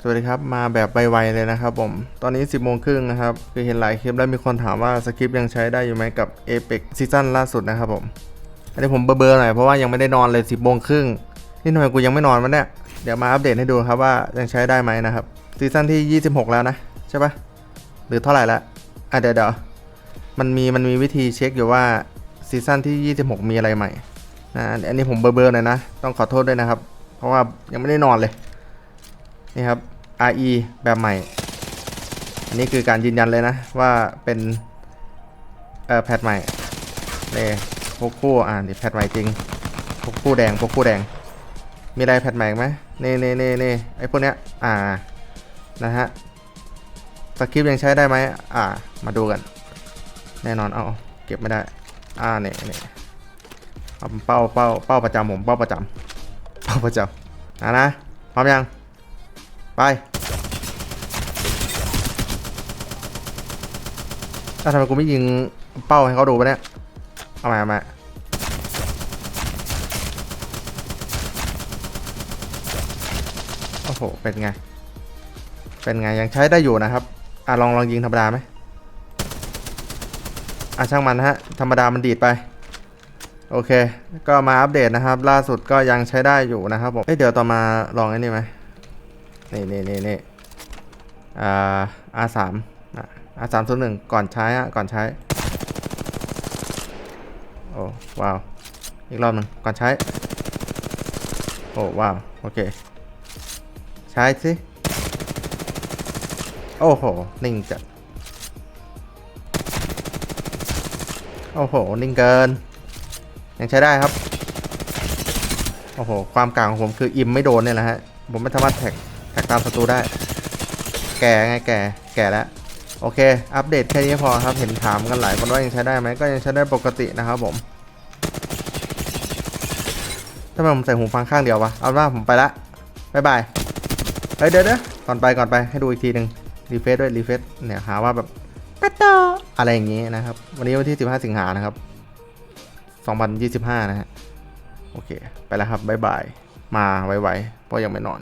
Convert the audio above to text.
สวัสดีครับ มาแบบไวๆเลยนะครับผม ตอนนี้ 10โมงครึ่งนะครับ คือเห็นหลายคลิปแล้วมีคนถามว่าสคริปต์ยังใช้ได้อยู่ไหมกับ Apex ซีซั่นล่าสุดนะครับผม อันนี้ผมเบลอๆหน่อยเพราะว่ายังไม่ได้นอนเลย 10โมงครึ่งนี่ทำไมกูยังไม่นอนวะเนี่ย เดี๋ยวมาอัปเดตให้ดูครับว่ายังใช้ได้ไหมนะครับ ซีซั่นที่ 26 แล้วนะ ใช่ปะหรือเท่าไหร่ละอะเดี๋ยวเดี๋ยวมันมีมันมีวิธีเช็คอยู่ว่าซีซั่นที่ 26 มีอะไรใหม่นะอันนี้ผมเบลอๆหน่อยนะ ต้องขอโทษด้วยนะครับ เพราะว่ายังไม่ได้นอนเลย นี่ครับ RE แบบใหม่ อันนี้คือการยืนยันเลยนะ ว่าเป็นเอ่อแพทใหม่นี่พวกคู่อ่านี่แพทใหม่จริงพวกคู่แดงพวกคู่แดง มีอะไรแพทใหม่ไหมเนี่นี่นี่นี่ไอ้พวกเนี้ยอ่านะฮะสคริปต์ยังใช้ได้ไหมอ่า มาดูกัน แน่นอนเอาเก็บไม่ได้ อ่าเนี่ยเนี่ยเอาเป้าเป้าเป้าประจำผมเป้าประจำเป้าประจำอะนะพร้อมยัง ไปถ้าวทำไมกูไม่ยิงเป้าให้เขาดูปะเนี่ย เอามาเอามาโอ้โห เป็นไง เป็นไง ยังใช้ได้อยู่นะครับ อะ ลองลองยิงธรรมดาไหมอะ ช่างมันฮะ ธรรมดามันดีดไปโอเค ก็มาอัปเดตนะครับ ล่าสุดก็ยังใช้ได้อยู่นะครับผมเอ้ยเดี๋ยวต่อมาลองไอ้นี่ไหม นี่นี่นี่นี่อ่าสามอ่าสามศูนย์หนึ่งก่อนใช้อะก่อนใช้ โอ้ว้าว อีกรอบหนึ่งก่อนใช้ โอ้ว้าว โอเค ใช้สิ โอ้โห นิ่งจัด โอ้โห นิ่งเกิน ยังใช้ได้ครับ โอ้โห ความกลางของผมคืออิมไม่โดนเนี่ยแหละฮะ ผมไม่สามารถแท็ก แท็กตามศัตรูได้ แก่ไงแก่ แก่แล้ว โอเค อัปเดตแค่นี้พอครับ เห็นถามกันหลายคนว่ายังใช้ได้ไหมก็ยังใช้ได้ปกตินะครับผมทำไมผมใส่หูฟังข้างเดียววะ เอาว่าผมไปละบายบาย เฮ้ยเดี๋ยวเดี๋ยวก่อนไปก่อนไปให้ดูอีกทีหนึ่งรีเฟซด้วยรีเฟซเนี่ยหาว่าแบบปัตโตอะไรอย่างงี้นะครับ วันนี้วันที่ 15 สิงหานะครับ 2025 นะฮะ โอเค ไปแล้วครับบายบาย มาไวๆเพราะยังไม่นอน